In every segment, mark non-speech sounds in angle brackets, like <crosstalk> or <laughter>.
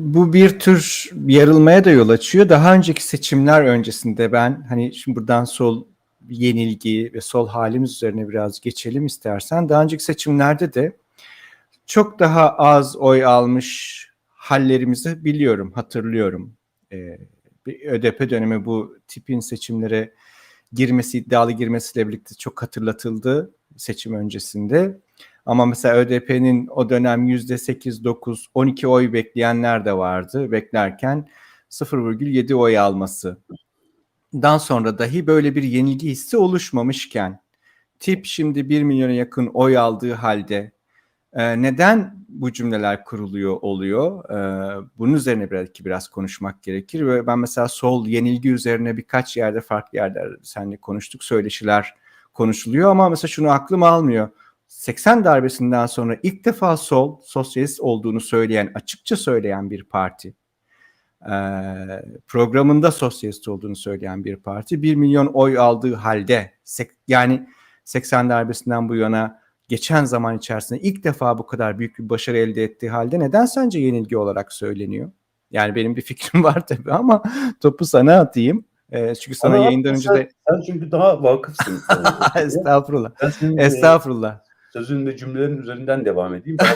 bu bir tür yarılmaya da yol açıyor. Daha önceki seçimler öncesinde ben hani şimdi buradan sol yenilgi ve sol halimiz üzerine biraz geçelim istersen. Daha önceki seçimlerde de çok daha az oy almış hallerimizi biliyorum, hatırlıyorum. Ee, bir ÖDP dönemi bu tipin seçimlere girmesi, iddialı girmesiyle birlikte çok hatırlatıldı seçim öncesinde. Ama mesela ÖDP'nin o dönem yüzde 8, 9, 12 oy bekleyenler de vardı. Beklerken 0,7 oy alması. Dan sonra dahi böyle bir yenilgi hissi oluşmamışken tip şimdi 1 milyona yakın oy aldığı halde e, neden bu cümleler kuruluyor oluyor? E, bunun üzerine belki biraz konuşmak gerekir ve ben mesela sol yenilgi üzerine birkaç yerde farklı yerde seninle konuştuk söyleşiler konuşuluyor ama mesela şunu aklım almıyor 80 darbesinden sonra ilk defa sol sosyalist olduğunu söyleyen, açıkça söyleyen bir parti. Programında sosyalist olduğunu söyleyen bir parti. 1 milyon oy aldığı halde yani 80 darbesinden bu yana geçen zaman içerisinde ilk defa bu kadar büyük bir başarı elde ettiği halde neden sence yenilgi olarak söyleniyor? Yani benim bir fikrim <laughs> var tabii ama topu sana atayım. E, çünkü sana Ama yayından önce sen, de... Sen çünkü daha vakıfsın. <laughs> Estağfurullah. senin, Estağfurullah. Sözün ve cümlelerin üzerinden devam edeyim. <laughs>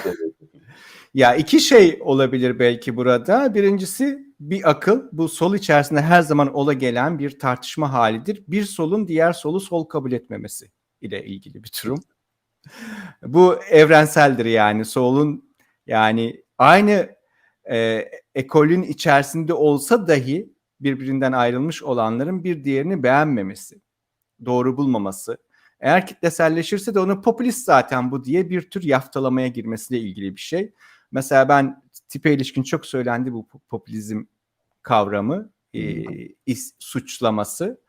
Ya iki şey olabilir belki burada. Birincisi bir akıl. Bu sol içerisinde her zaman ola gelen bir tartışma halidir. Bir solun diğer solu sol kabul etmemesi ile ilgili bir durum. Bu evrenseldir yani solun yani aynı e, ekolün içerisinde olsa dahi birbirinden ayrılmış olanların bir diğerini beğenmemesi, doğru bulmaması. Eğer kitleselleşirse de onu popülist zaten bu diye bir tür yaftalamaya girmesiyle ilgili bir şey. Mesela ben tipe ilişkin çok söylendi bu popülizm kavramı, e, is, suçlaması.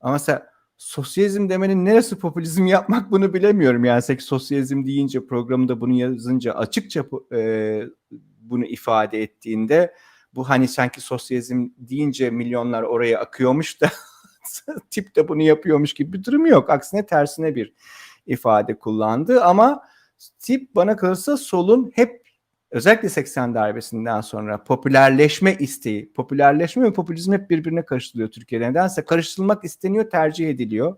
Ama mesela sosyalizm demenin neresi popülizm yapmak bunu bilemiyorum. Yani sosyalizm deyince programda bunu yazınca açıkça e, bunu ifade ettiğinde bu hani sanki sosyalizm deyince milyonlar oraya akıyormuş da <laughs> <laughs> tip de bunu yapıyormuş gibi bir durum yok. Aksine tersine bir ifade kullandı ama tip bana kalırsa solun hep özellikle 80 darbesinden sonra popülerleşme isteği, popülerleşme ve popülizm hep birbirine karıştırılıyor Türkiye'de. Nedense karıştırılmak isteniyor, tercih ediliyor.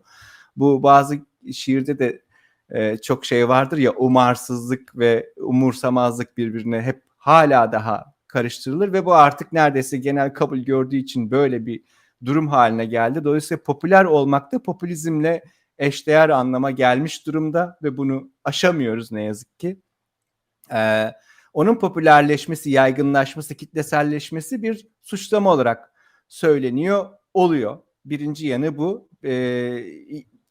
Bu bazı şiirde de e, çok şey vardır ya umarsızlık ve umursamazlık birbirine hep hala daha karıştırılır ve bu artık neredeyse genel kabul gördüğü için böyle bir durum haline geldi. Dolayısıyla popüler olmak da popülizmle eşdeğer anlama gelmiş durumda ve bunu aşamıyoruz ne yazık ki. Ee, onun popülerleşmesi, yaygınlaşması, kitleselleşmesi bir suçlama olarak söyleniyor, oluyor. Birinci yanı bu. Ee,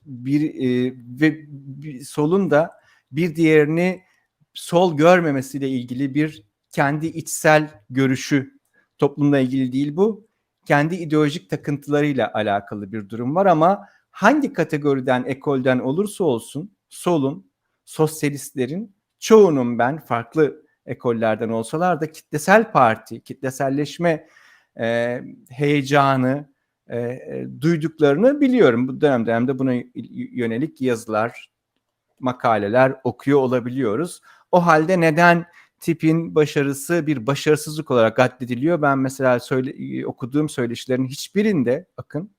bir e, ve bir, solun da bir diğerini sol görmemesiyle ilgili bir kendi içsel görüşü toplumla ilgili değil bu. Kendi ideolojik takıntılarıyla alakalı bir durum var ama hangi kategoriden, ekolden olursa olsun solun, sosyalistlerin çoğunun ben farklı ekollerden olsalar da kitlesel parti, kitleselleşme e, heyecanı e, e, duyduklarını biliyorum. Bu dönem dönemde buna yönelik yazılar, makaleler okuyor olabiliyoruz. O halde neden tipin başarısı bir başarısızlık olarak addediliyor. Ben mesela söyle, okuduğum söyleşilerin hiçbirinde bakın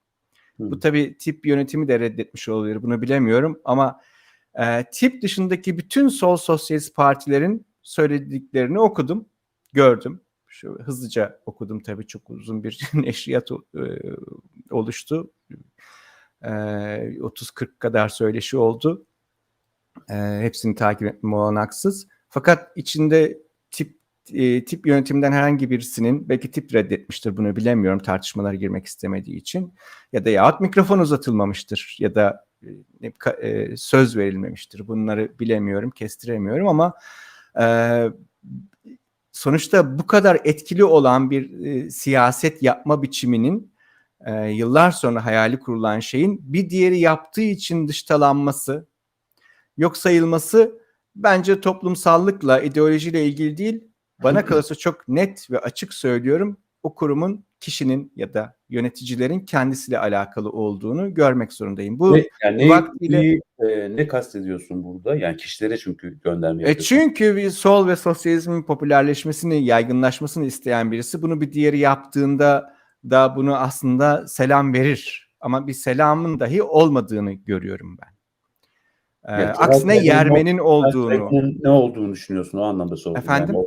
hmm. bu tabii tip yönetimi de reddetmiş olabilir bunu bilemiyorum ama e, tip dışındaki bütün sol sosyalist partilerin söylediklerini okudum, gördüm. Şu hızlıca okudum tabii çok uzun bir <laughs> neşriyat e, oluştu. E, 30-40 kadar söyleşi oldu. E, hepsini takip etmem olanaksız. Fakat içinde tip e, tip yönetiminden herhangi birisinin belki tip reddetmiştir bunu bilemiyorum tartışmalara girmek istemediği için ya da yahut mikrofon uzatılmamıştır ya da e, e, söz verilmemiştir. Bunları bilemiyorum, kestiremiyorum ama e, sonuçta bu kadar etkili olan bir e, siyaset yapma biçiminin e, yıllar sonra hayali kurulan şeyin bir diğeri yaptığı için dıştalanması, yok sayılması bence toplumsallıkla, ideolojiyle ilgili değil. Bana kalırsa çok net ve açık söylüyorum. O kurumun kişinin ya da yöneticilerin kendisiyle alakalı olduğunu görmek zorundayım. Bu Ne, yani ne, vaktiyle- neyi, e, ne kastediyorsun burada? Yani kişilere çünkü gönderme E yapıyorsun. çünkü bir sol ve sosyalizmin popülerleşmesini, yaygınlaşmasını isteyen birisi bunu bir diğeri yaptığında da bunu aslında selam verir. Ama bir selamın dahi olmadığını görüyorum ben. Yani aksine yermenin olduğunu. Kaygının ne olduğunu düşünüyorsun o anlamda sordum. Efendim? Yani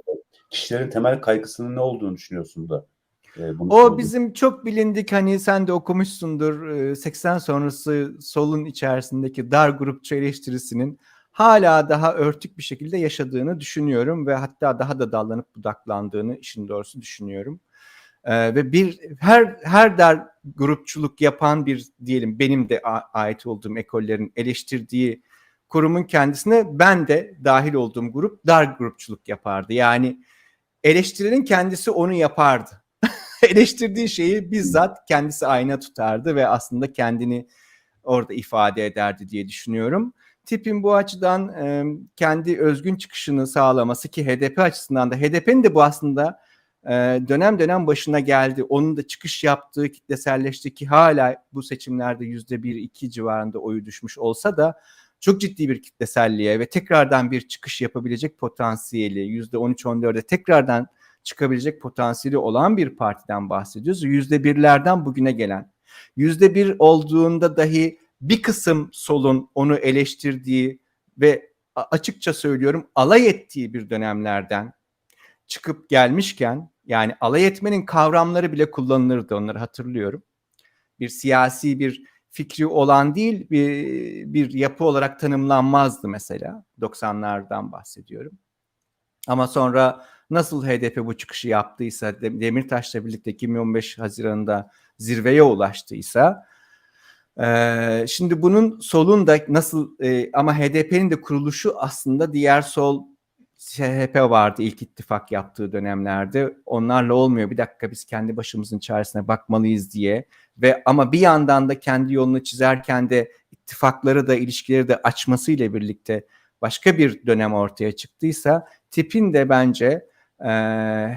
kişilerin temel kaygısının ne olduğunu düşünüyorsun da. e, bunu O sordum. bizim çok bilindik hani sen de okumuşsundur e, 80 sonrası solun içerisindeki dar grupçu eleştirisinin hala daha örtük bir şekilde yaşadığını düşünüyorum ve hatta daha da dallanıp budaklandığını işin doğrusu düşünüyorum. Ee, ve bir her her dar grupçuluk yapan bir diyelim benim de ait olduğum ekollerin eleştirdiği kurumun kendisine ben de dahil olduğum grup dar grupçuluk yapardı. Yani eleştirinin kendisi onu yapardı <laughs> eleştirdiği şeyi bizzat kendisi ayna tutardı ve aslında kendini orada ifade ederdi diye düşünüyorum. Tipin bu açıdan e, kendi özgün çıkışını sağlaması ki HDP açısından da HDP'nin de bu aslında e, dönem dönem başına geldi. Onun da çıkış yaptığı kitleselleşti ki hala bu seçimlerde yüzde bir iki civarında oyu düşmüş olsa da çok ciddi bir kitleselliğe ve tekrardan bir çıkış yapabilecek potansiyeli yüzde 13-14'e tekrardan çıkabilecek potansiyeli olan bir partiden bahsediyoruz. Yüzde birlerden bugüne gelen. Yüzde bir olduğunda dahi bir kısım solun onu eleştirdiği ve açıkça söylüyorum alay ettiği bir dönemlerden çıkıp gelmişken yani alay etmenin kavramları bile kullanılırdı onları hatırlıyorum. Bir siyasi bir fikri olan değil bir, bir yapı olarak tanımlanmazdı mesela 90'lardan bahsediyorum. Ama sonra nasıl HDP bu çıkışı yaptıysa Dem- Demirtaş'la birlikte 2015 Haziran'da zirveye ulaştıysa şimdi bunun solun da nasıl ama HDP'nin de kuruluşu aslında diğer sol CHP vardı ilk ittifak yaptığı dönemlerde. Onlarla olmuyor. Bir dakika biz kendi başımızın çaresine bakmalıyız diye ve ama bir yandan da kendi yolunu çizerken de ittifakları da ilişkileri de açmasıyla birlikte başka bir dönem ortaya çıktıysa tipin de bence e,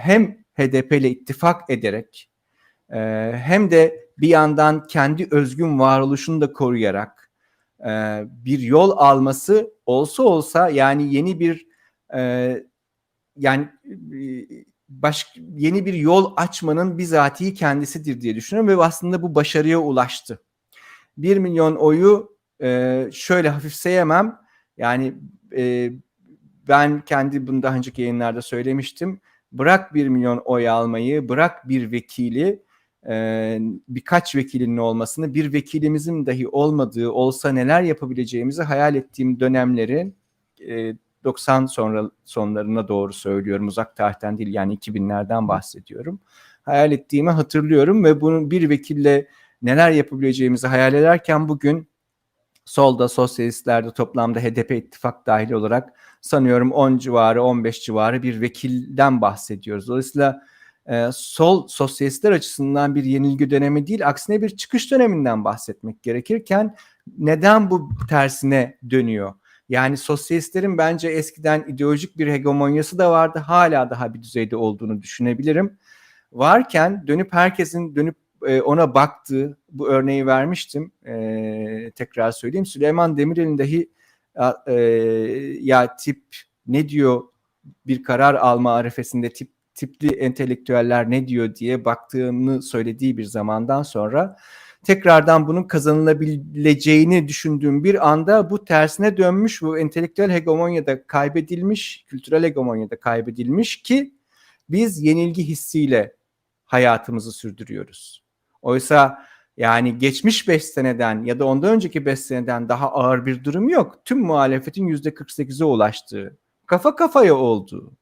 hem HDP ile ittifak ederek e, hem de bir yandan kendi özgün varoluşunu da koruyarak e, bir yol alması olsa olsa yani yeni bir e, yani baş, yeni bir yol açmanın bizatihi kendisidir diye düşünüyorum ve aslında bu başarıya ulaştı. 1 milyon oyu e, şöyle hafifseyemem. Yani e, ben kendi bunu daha önceki yayınlarda söylemiştim. Bırak 1 milyon oy almayı, bırak bir vekili, e, birkaç vekilinin olmasını, bir vekilimizin dahi olmadığı olsa neler yapabileceğimizi hayal ettiğim dönemlerin e, 90 sonra sonlarına doğru söylüyorum. Uzak tarihten değil yani 2000'lerden bahsediyorum. Hayal ettiğimi hatırlıyorum ve bunun bir vekille neler yapabileceğimizi hayal ederken bugün solda sosyalistlerde toplamda HDP ittifak dahil olarak sanıyorum 10 civarı 15 civarı bir vekilden bahsediyoruz. Dolayısıyla e, sol sosyalistler açısından bir yenilgi dönemi değil aksine bir çıkış döneminden bahsetmek gerekirken neden bu tersine dönüyor? Yani sosyalistlerin bence eskiden ideolojik bir hegemonyası da vardı. Hala daha bir düzeyde olduğunu düşünebilirim. Varken dönüp herkesin dönüp e, ona baktığı bu örneği vermiştim. E, tekrar söyleyeyim. Süleyman Demirel'in dahi e, ya tip ne diyor bir karar alma arifesinde tip tipli entelektüeller ne diyor diye baktığını söylediği bir zamandan sonra tekrardan bunun kazanılabileceğini düşündüğüm bir anda bu tersine dönmüş bu entelektüel hegemonyada kaybedilmiş, kültürel hegemonyada kaybedilmiş ki biz yenilgi hissiyle hayatımızı sürdürüyoruz. Oysa yani geçmiş 5 seneden ya da ondan önceki 5 seneden daha ağır bir durum yok. Tüm muhalefetin %48'e ulaştığı, kafa kafaya olduğu,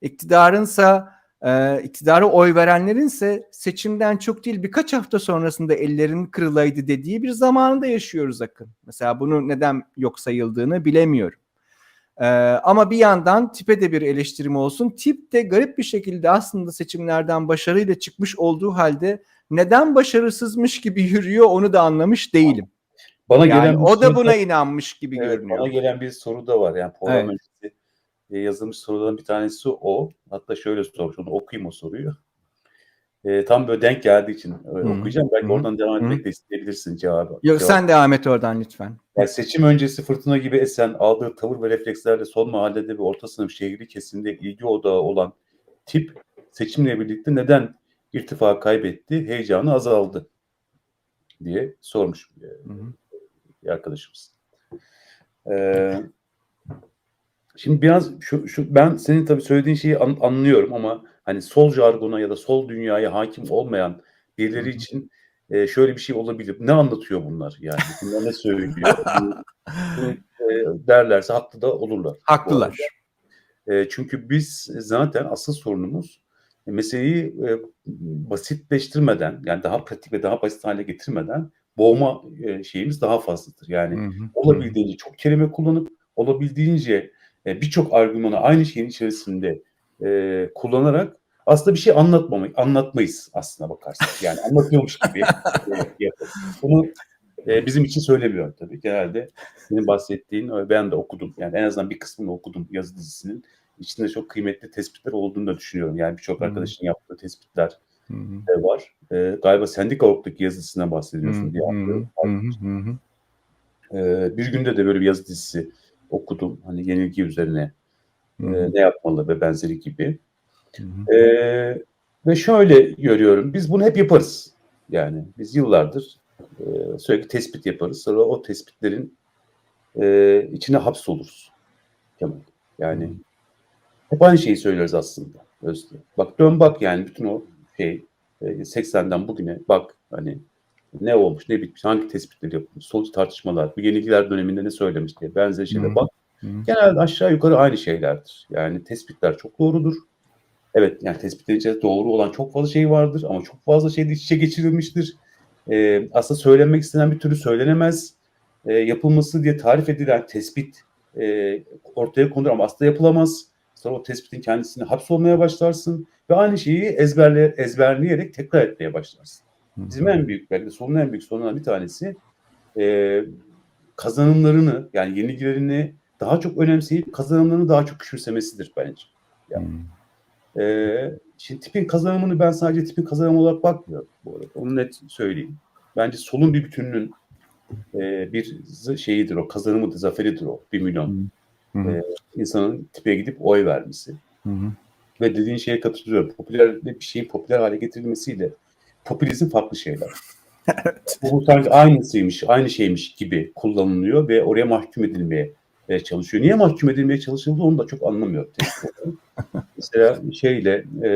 iktidarınsa e, iktidara oy verenlerinse seçimden çok değil birkaç hafta sonrasında ellerin kırılaydı dediği bir zamanında yaşıyoruz Akın. Mesela bunu neden yok sayıldığını bilemiyorum. Ee, ama bir yandan tipe de bir eleştirim olsun. Tip de garip bir şekilde aslında seçimlerden başarıyla çıkmış olduğu halde neden başarısızmış gibi <laughs> yürüyor onu da anlamış değilim. Bana Yani gelen o da buna inanmış gibi evet, görünüyor. Bana gelen bir soru da var. Yani Evet. E, yazılmış soruların bir tanesi o. Hatta şöyle sormuş. Onu okuyayım o soruyu. e, tam böyle denk geldiği için Hı. okuyacağım. Belki Hı. oradan devam etmek de isteyebilirsin cevabı. Yok Cevap. sen devam et oradan lütfen. Yani seçim öncesi fırtına gibi esen, aldığı tavır ve reflekslerle son mahallede ve orta sınıf şehri kesimde ilgi odağı olan tip seçimle birlikte neden irtifa kaybetti, heyecanı azaldı diye sormuş e, bir arkadaşımız. Ee, şimdi biraz şu, şu ben senin tabii söylediğin şeyi an- anlıyorum ama hani sol jargona ya da sol dünyaya hakim olmayan birileri için e, şöyle bir şey olabilir. Ne anlatıyor bunlar yani? Bunlar ne söylüyor? <laughs> Bunu, e, derlerse haklı da olurlar. Haklılar. E, çünkü biz zaten asıl sorunumuz e, meseleyi e, basitleştirmeden yani daha pratik ve daha basit hale getirmeden boğma e, şeyimiz daha fazladır. Yani Hı hı. olabildiğince çok kelime kullanıp olabildiğince e, birçok argümanı aynı şeyin içerisinde e, kullanarak aslında bir şey anlatmamayı anlatmayız aslına bakarsak. Yani anlatıyormuş gibi e, yaparız. Bunu e, bizim için söylemiyor tabii. Genelde senin bahsettiğin e, ben de okudum. Yani en azından bir kısmını okudum yazı dizisinin. İçinde çok kıymetli tespitler olduğunu da düşünüyorum. Yani birçok arkadaşın yaptığı tespitler hı. de var. E, galiba Sendika Ork'taki yazı dizisinden bahsediyorsun diye anlıyorum. Hı. Hı hı. Ee, bir günde de böyle bir yazı dizisi okudum. Hani yenilgi üzerine Hı e, ne yapmalı ve benzeri gibi. Hı hı. Ee, ve şöyle görüyorum. Biz bunu hep yaparız. Yani biz yıllardır e, sürekli tespit yaparız. Sonra o tespitlerin e, içine hapsoluruz. Kemal. Yani hep aynı şeyi söylüyoruz aslında. Özlem. Bak dön bak yani bütün o şey e, 80'den bugüne bak hani ne olmuş ne bitmiş hangi tespitleri yapılmış solcu tartışmalar bu yenilgiler döneminde ne söylemiş diye benzer şeylere bak. Hı. Genelde aşağı yukarı aynı şeylerdir. Yani tespitler çok doğrudur. Evet yani tespitlerin içerisinde doğru olan çok fazla şey vardır ama çok fazla şey de iç içe geçirilmiştir. Ee, aslında söylenmek istenen bir türlü söylenemez. Ee, yapılması diye tarif edilen tespit e, ortaya konur ama aslında yapılamaz. Sonra o tespitin kendisini hapsolmaya başlarsın ve aynı şeyi ezberle, ezberleyerek tekrar etmeye başlarsın. Bizim en büyük belki sorunun en büyük sorunlarından bir tanesi e, kazanımlarını yani yenilgilerini daha çok önemseyip kazanımlarını daha çok küçümsemesidir bence. Hı. Ee, şimdi tipin kazanımını ben sadece tipin kazanımı olarak bakmıyorum bu arada. Onu net söyleyeyim. Bence solun bir bütününün e, bir şeyidir o, kazanımıdır, zaferidir o. Bir milyon e, insanın tipe gidip oy vermesi. Hı hı. Ve dediğin şeye katılıyorum. Popüler bir şeyin popüler hale getirilmesiyle popülizm farklı şeyler. Bu, bu sanki aynısıymış, aynı şeymiş gibi kullanılıyor ve oraya mahkum edilmeye e, çalışıyor. Niye mahkum edilmeye çalışıldı onu da çok anlamıyorum. <laughs> Mesela şeyle e,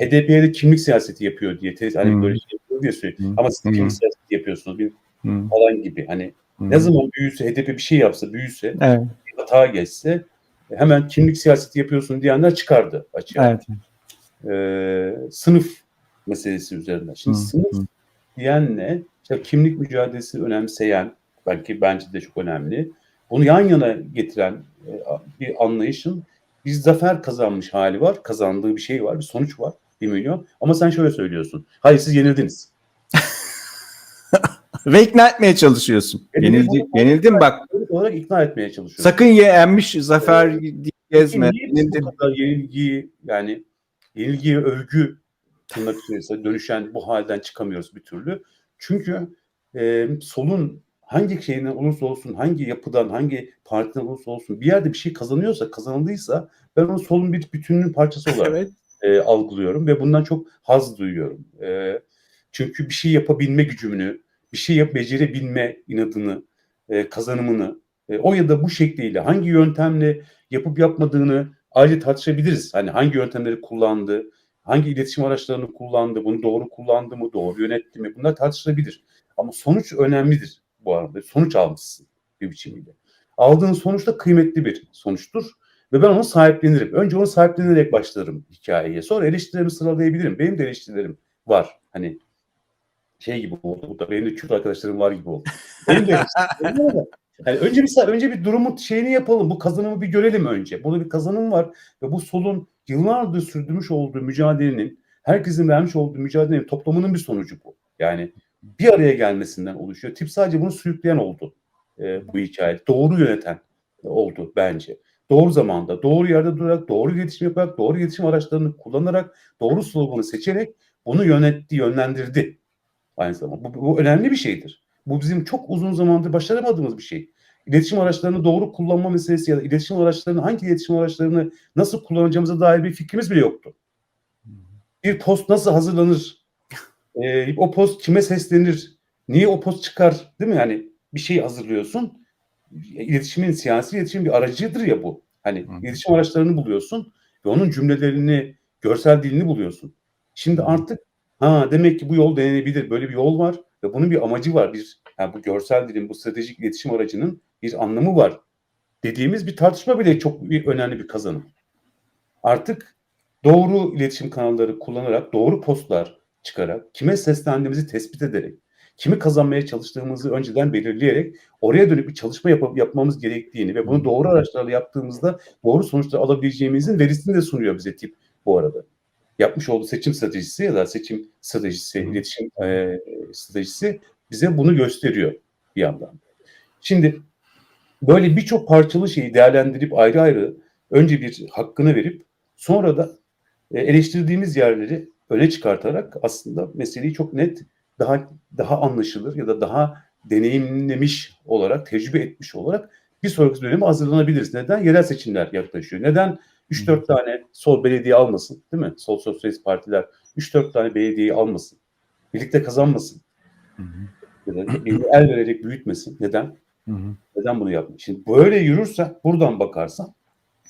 HDP'ye de kimlik siyaseti yapıyor diye tez, hani Hmm. böyle şey yapıyor diye söylüyor. Hmm. Ama siz Hmm. kimlik siyaseti yapıyorsunuz bir Hı falan gibi. Hani hı. ne zaman büyüse HDP bir şey yapsa büyüse Evet. bir hata geçse hemen kimlik siyaseti yapıyorsun diyenler çıkardı açığa. Evet. Ee, sınıf meselesi üzerinden. Şimdi Hı, sınıf hı. diyenle işte kimlik mücadelesini önemseyen belki bence de çok önemli. Bunu yan yana getiren e, bir anlayışın bir zafer kazanmış hali var. Kazandığı bir şey var. Bir sonuç var. Bir milyon. Ama sen şöyle söylüyorsun. Hayır siz yenildiniz. <laughs> Ve ikna etmeye çalışıyorsun. Yenildi, yenildin bak. Olarak ikna etmeye çalışıyorsun. Sakın ye emmiş zafer diye gezme. Kadar yenilgiyi yani yenilgiye övgü tırnak içerisinde dönüşen bu halden çıkamıyoruz bir türlü. Çünkü e, solun hangi şeyinden olursa olsun, hangi yapıdan, hangi partiden olursa olsun bir yerde bir şey kazanıyorsa, kazanıldıysa ben onu solun bir bütününün parçası <laughs> olarak Evet. e, algılıyorum ve bundan çok haz duyuyorum. E, çünkü bir şey yapabilme gücünü, bir şey yap becerebilme inadını, e, kazanımını e, o ya da bu şekliyle hangi yöntemle yapıp yapmadığını ayrıca tartışabiliriz. Hani hangi yöntemleri kullandı, hangi iletişim araçlarını kullandı, bunu doğru kullandı mı, doğru yönetti mi bunlar tartışılabilir. Ama sonuç önemlidir bu arada. Sonuç almışsın bir biçimiyle. Aldığın sonuç da kıymetli bir sonuçtur. Ve ben onu sahiplenirim. Önce onu sahiplenerek başlarım hikayeye. Sonra eleştirilerimi sıralayabilirim. Benim de eleştirilerim var. Hani şey gibi oldu. Bu da benim de Kürt arkadaşlarım var gibi oldu. Benim de <laughs> eleştirilerim var ama yani önce bir önce bir durumun şeyini yapalım. Bu kazanımı bir görelim önce. Burada bir kazanım var ve bu solun yıllardır sürdürmüş olduğu mücadelenin, herkesin vermiş olduğu mücadelenin toplamının bir sonucu bu. Yani bir araya gelmesinden oluşuyor. Tip sadece bunu sürükleyen oldu e, bu hikaye. Doğru yöneten oldu bence. Doğru zamanda, doğru yerde durarak, doğru iletişim yaparak, doğru iletişim araçlarını kullanarak, doğru sloganı seçerek bunu yönetti, yönlendirdi aynı zamanda. Bu, bu önemli bir şeydir. Bu bizim çok uzun zamandır başaramadığımız bir şey. İletişim araçlarını doğru kullanma meselesi ya da iletişim araçlarını hangi iletişim araçlarını nasıl kullanacağımıza dair bir fikrimiz bile yoktu. Bir post nasıl hazırlanır? <laughs> Ee, o post kime seslenir? Niye o post çıkar? Değil mi? Yani bir şey hazırlıyorsun. İletişimin, siyasi iletişimin bir aracıdır ya bu. Hani Hı. iletişim araçlarını buluyorsun ve onun cümlelerini, görsel dilini buluyorsun. Şimdi artık ha demek ki bu yol denenebilir. Böyle bir yol var ve bunun bir amacı var. Bir yani bu görsel dilin, bu stratejik iletişim aracının bir anlamı var. Dediğimiz bir tartışma bile çok bir, önemli bir kazanım. Artık doğru iletişim kanalları kullanarak, doğru postlar çıkarak, kime seslendiğimizi tespit ederek, kimi kazanmaya çalıştığımızı önceden belirleyerek oraya dönük bir çalışma yapıp yapmamız gerektiğini ve bunu doğru araçlarla yaptığımızda doğru sonuçlar alabileceğimizin verisini de sunuyor bize tip bu arada. Yapmış olduğu seçim stratejisi ya da seçim stratejisi, iletişim e, stratejisi bize bunu gösteriyor bir yandan. Şimdi böyle birçok parçalı şeyi değerlendirip ayrı ayrı önce bir hakkını verip sonra da e, eleştirdiğimiz yerleri öne çıkartarak aslında meseleyi çok net daha daha anlaşılır ya da daha deneyimlemiş olarak, tecrübe etmiş olarak bir sonraki döneme hazırlanabiliriz. Neden? Yerel seçimler yaklaşıyor. Neden 3-4 tane sol belediye almasın, değil mi? Sol sosyalist partiler 3-4 tane belediyeyi almasın. Birlikte kazanmasın. Hı hı. Da birini el vererek büyütmesin. Neden? Hı hı. Neden bunu yapmış? Şimdi böyle yürürsen, buradan bakarsan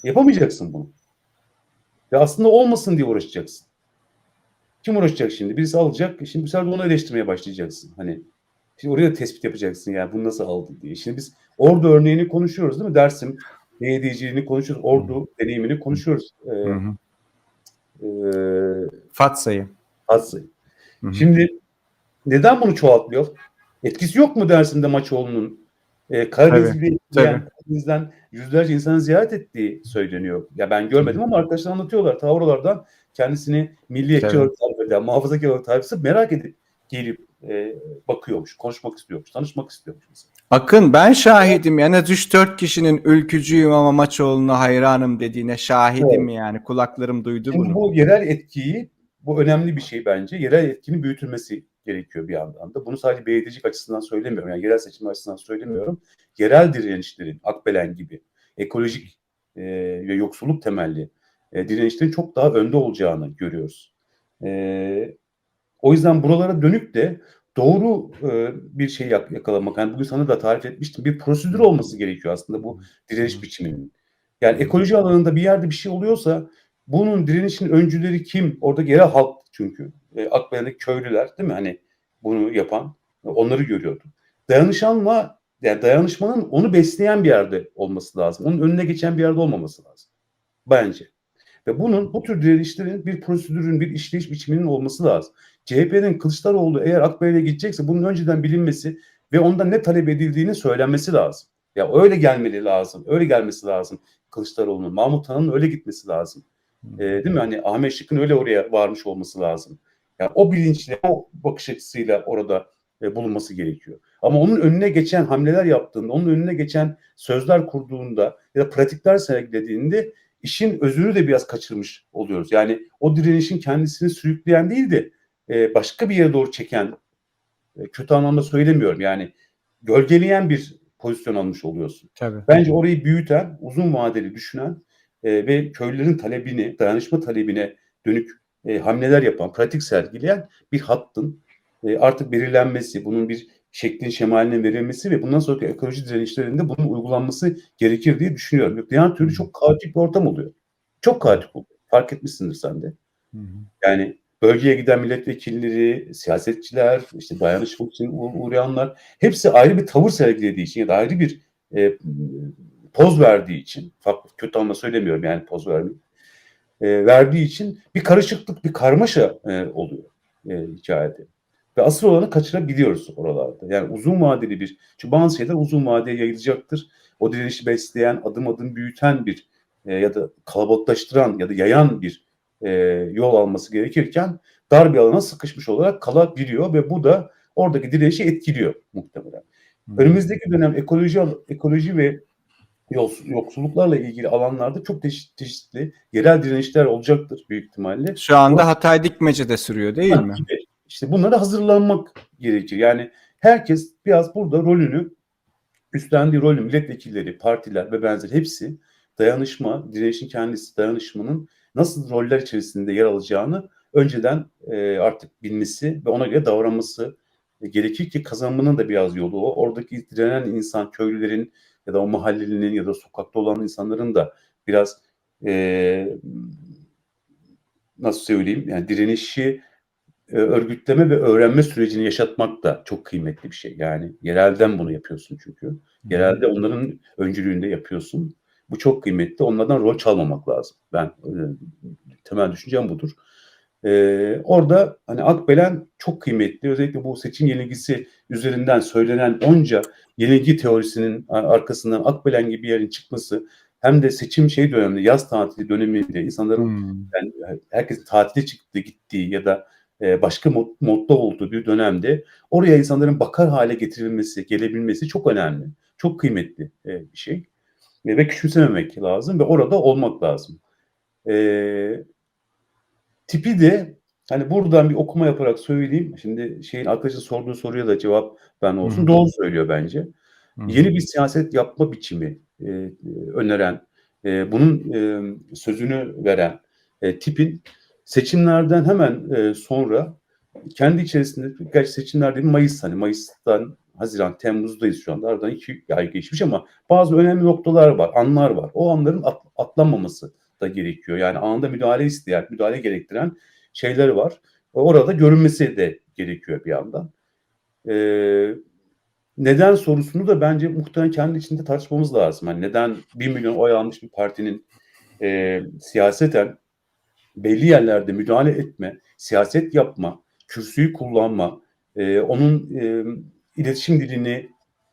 yapamayacaksın bunu. Ve aslında olmasın diye uğraşacaksın. Kim uğraşacak şimdi? Birisi alacak. Şimdi bu sefer de onu eleştirmeye başlayacaksın. Hani şimdi oraya tespit yapacaksın yani bunu nasıl aldı diye. Şimdi biz Ordu örneğini konuşuyoruz değil mi? Dersim belediyeciliğini konuşuyoruz. Ordu deneyimini konuşuyoruz. Ee, Hı hı. e, Fatsa'yı. Hazzı. Hı hı. Şimdi neden bunu çoğaltmıyor? Etkisi yok mu Dersim'de Maçoğlu'nun? Ee, Karadeniz'de yani Karadeniz'den yüzlerce insanı ziyaret ettiği söyleniyor. Ya ben görmedim ama arkadaşlar anlatıyorlar. Ta oralardan kendisini milliyetçi olarak tarif eden, muhafazakar olarak tarif merak edip gelip e, bakıyormuş, konuşmak istiyormuş, tanışmak istiyormuş. Mesela. Akın ben şahidim. Yani 3-4 kişinin ülkücüyüm ama Maçoğlu'na hayranım dediğine şahidim yani. Kulaklarım duydu Şimdi bunu. bu yerel etkiyi, bu önemli bir şey bence. Yerel etkinin büyütülmesi gerekiyor bir yandan da. Bunu sadece belediyecilik açısından söylemiyorum. Yani yerel seçim açısından söylemiyorum. Yerel direnişlerin, Akbelen gibi ekolojik e, ve yoksulluk temelli e, direnişlerin çok daha önde olacağını görüyoruz. E, o yüzden buralara dönük de doğru e, bir şey yak- yakalamak. Yani bugün sana da tarif etmiştim. Bir prosedür olması gerekiyor aslında bu direniş biçiminin. Yani ekoloji alanında bir yerde bir şey oluyorsa bunun direnişin öncüleri kim? Orada yerel halk çünkü. E, Akbelen'deki köylüler değil mi? Hani bunu yapan onları görüyordu. Dayanışanla yani dayanışmanın onu besleyen bir yerde olması lazım. Onun önüne geçen bir yerde olmaması lazım. Bence. Ve bunun bu tür direnişlerin bir prosedürün, bir işleyiş biçiminin olması lazım. CHP'nin Kılıçdaroğlu eğer Akbelen'e gidecekse bunun önceden bilinmesi ve ondan ne talep edildiğini söylenmesi lazım. Ya öyle gelmeli lazım. Öyle gelmesi lazım Kılıçdaroğlu'nun. Mahmut Tan'ın öyle gitmesi lazım. Ee, değil mi? Hani Ahmet Şık'ın öyle oraya varmış olması lazım. Yani o bilinçle, o bakış açısıyla orada e, bulunması gerekiyor. Ama onun önüne geçen hamleler yaptığında, onun önüne geçen sözler kurduğunda ya da pratikler sergilediğinde işin özünü de biraz kaçırmış oluyoruz. Yani o direnişin kendisini sürükleyen değil de e, başka bir yere doğru çeken, e, kötü anlamda söylemiyorum yani gölgeleyen bir pozisyon almış oluyorsun. Tabii. Bence orayı büyüten, uzun vadeli düşünen e, ve köylülerin talebini, dayanışma talebine dönük e, hamleler yapan, pratik sergileyen bir hattın e, artık belirlenmesi, bunun bir şeklin şemalinin verilmesi ve bundan sonraki ekoloji direnişlerinde bunun uygulanması gerekir diye düşünüyorum. Diğer türlü çok kaotik bir ortam oluyor. Çok kaotik oluyor. Fark etmişsindir sen de. Hı hı. Yani bölgeye giden milletvekilleri, siyasetçiler, işte dayanışma için uğ- uğrayanlar hepsi ayrı bir tavır sergilediği için ya da ayrı bir e, poz verdiği için, farklı kötü anlamda söylemiyorum yani poz vermeyi, e, verdiği için bir karışıklık, bir karmaşa e, oluyor e, hikayede. Ve asıl olanı kaçırabiliyoruz oralarda. Yani uzun vadeli bir, çünkü bazı şeyler uzun vadeye yayılacaktır. O direnişi besleyen, adım adım büyüten bir e, ya da kalabalıklaştıran ya da yayan bir e, yol alması gerekirken dar bir alana sıkışmış olarak kalabiliyor ve bu da oradaki direnişi etkiliyor muhtemelen. Hı. Önümüzdeki dönem ekoloji ekoloji ve yoksulluklarla ilgili alanlarda çok çeşit- çeşitli yerel direnişler olacaktır büyük ihtimalle. Şu anda Hatay Dikmece'de sürüyor değil mi? gibi. İşte bunlara hazırlanmak gerekir. Yani herkes biraz burada rolünü üstlendiği rolü milletvekilleri, partiler ve benzeri hepsi dayanışma, direnişin kendisi dayanışmanın nasıl roller içerisinde yer alacağını önceden e, artık bilmesi ve ona göre davranması gerekir ki kazanmanın da biraz yolu o. Oradaki direnen insan, köylülerin ya da o mahallelinin ya da sokakta olan insanların da biraz e, nasıl söyleyeyim yani direnişi e, örgütleme ve öğrenme sürecini yaşatmak da çok kıymetli bir şey. Yani yerelden bunu yapıyorsun çünkü. Yerelde onların öncülüğünde yapıyorsun. Bu çok kıymetli. Onlardan rol çalmamak lazım. Ben e, temel düşüncem budur. E, orada hani Akbelen çok kıymetli. Özellikle bu seçim yenilgisi üzerinden söylenen onca yenilgi teorisinin arkasından Akbelen gibi bir yerin çıkması hem de seçim şey döneminde yaz tatili döneminde insanların Hmm. yani herkesin tatile çıktı gittiği ya da e, başka mod, modda olduğu bir dönemde oraya insanların bakar hale getirilmesi, gelebilmesi çok önemli. Çok kıymetli e, bir şey. E, ve küçümsememek lazım ve orada olmak lazım. E, tipi de hani buradan bir okuma yaparak söyleyeyim. Şimdi şeyin arkadaşın sorduğu soruya da cevap ben olsun. Hı. Doğru söylüyor bence. Hı. Yeni bir siyaset yapma biçimi e, öneren, e, bunun e, sözünü veren e, tipin seçimlerden hemen e, sonra kendi içerisinde gerçi seçimler değil Mayıs hani Mayıs'tan Haziran, Temmuz'dayız şu anda. Aradan iki ay geçmiş ama bazı önemli noktalar var, anlar var. O anların at- atlanmaması da gerekiyor. Yani anında müdahale isteyen, müdahale gerektiren şeyler var. Orada görünmesi de gerekiyor bir yandan. Ee, neden sorusunu da bence muhtemelen kendi içinde tartışmamız lazım. Yani neden 1 milyon oy almış bir partinin e, siyaseten belli yerlerde müdahale etme, siyaset yapma, kürsüyü kullanma, e, onun e, iletişim dilini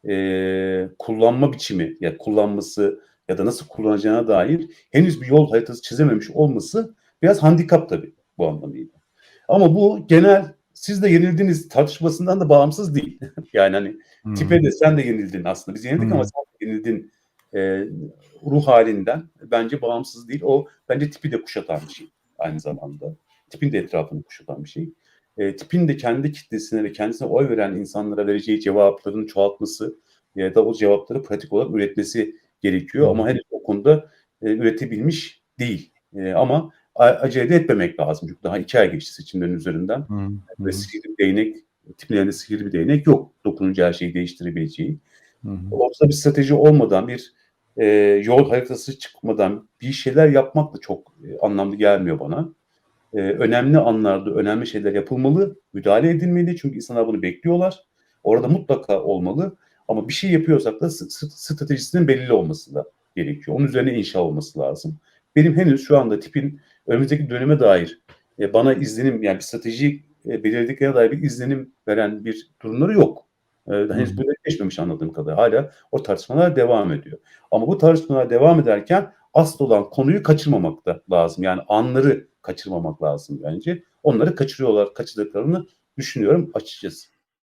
e, kullanma biçimi ya kullanması ya da nasıl kullanacağına dair henüz bir yol haritası çizememiş olması biraz handikap tabii bu anlamıyla. Ama bu genel siz de yenildiniz tartışmasından da bağımsız değil. <laughs> yani hani Hmm. tipe de sen de yenildin aslında. Biz yenildik Hmm. ama sen de yenildin e, ruh halinden bence bağımsız değil. O bence tipi de kuşatan bir şey aynı zamanda. Tipin de etrafını kuşatan bir şey. E, tipin de kendi kitlesine ve kendisine oy veren insanlara vereceği cevapların çoğaltması ya da o cevapları pratik olarak üretmesi gerekiyor. Ama henüz o konuda e, üretebilmiş değil. E, ama acele etmemek lazım. Çünkü daha iki ay geçti seçimlerin üzerinden. Hı. Hı. Ve sihirli bir değnek, tipin elinde sihirli bir değnek yok. Dokununca her şeyi değiştirebileceği. Ortada bir strateji olmadan, bir e, yol haritası çıkmadan bir şeyler yapmak da çok e, anlamlı gelmiyor bana. E, önemli anlarda önemli şeyler yapılmalı, müdahale edilmeli çünkü insanlar bunu bekliyorlar. Orada mutlaka olmalı ama bir şey yapıyorsak da stratejisinin belli olması da gerekiyor. Onun üzerine inşa olması lazım. Benim henüz şu anda tipin önümüzdeki döneme dair e, bana izlenim yani bir strateji e, belirlediklerine dair bir izlenim veren bir durumları yok. E, henüz bu netleşmemiş anladığım kadarıyla. Hala o tartışmalar devam ediyor. Ama bu tartışmalar devam ederken asıl olan konuyu kaçırmamak da lazım. Yani anları kaçırmamak lazım bence. Onları kaçırıyorlar, kaçırdıklarını düşünüyorum açıkçası.